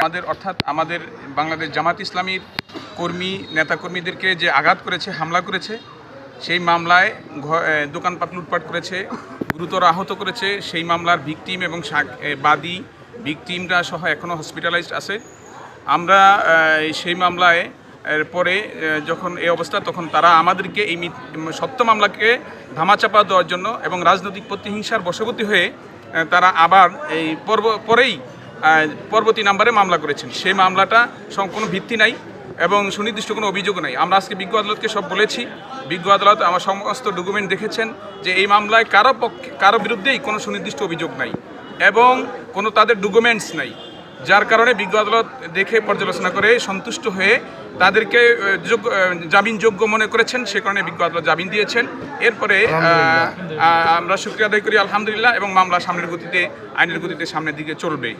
আমাদের, অর্থাৎ আমাদের বাংলাদেশ জামাত ইসলামীর কর্মী, নেতাকর্মীদেরকে যে আঘাত করেছে, হামলা করেছে, সেই মামলায় দোকানপাট লুটপাট করেছে, গুরুতর আহত করেছে, সেই মামলার ভিকটিম এবং বাদী ভিকটিমরা সহ এখনও হসপিটালাইজড আছে। আমরা সেই মামলায় পরে যখন এই অবস্থা, তখন তারা আমাদেরকে এই সত্য মামলাকে ধামাচাপা দেওয়ার জন্য এবং রাজনৈতিক প্রতিহিংসার বশবর্তী হয়ে তারা আবার এই পর্ব, পরেই পরবর্তী নাম্বারে মামলা করেছেন। সেই মামলাটা কোনো ভিত্তি নাই এবং সুনির্দিষ্ট কোনো অভিযোগ নাই। আমরা আজকে বিজ্ঞ আদালতকে সব বলেছি। বিজ্ঞ আদালত আমার সমস্ত ডকুমেন্ট দেখেছেন যে এই মামলায় কারও পক্ষে কারও বিরুদ্ধেই কোনো সুনির্দিষ্ট অভিযোগ নাই এবং কোনো তাদের ডকুমেন্টস নাই। যার কারণে বিজ্ঞ আদালত দেখে পর্যালোচনা করে সন্তুষ্ট হয়ে তাদেরকে জামিন যোগ্য জামিনযোগ্য মনে করেছেন। সে কারণে বিজ্ঞ আদালত জামিন দিয়েছেন। এরপরে আমরা শুক্রিয়া আদায় করি আলহামদুলিল্লাহ এবং মামলা সামনের গতিতে আইনের গতিতে সামনের দিকে চলবে।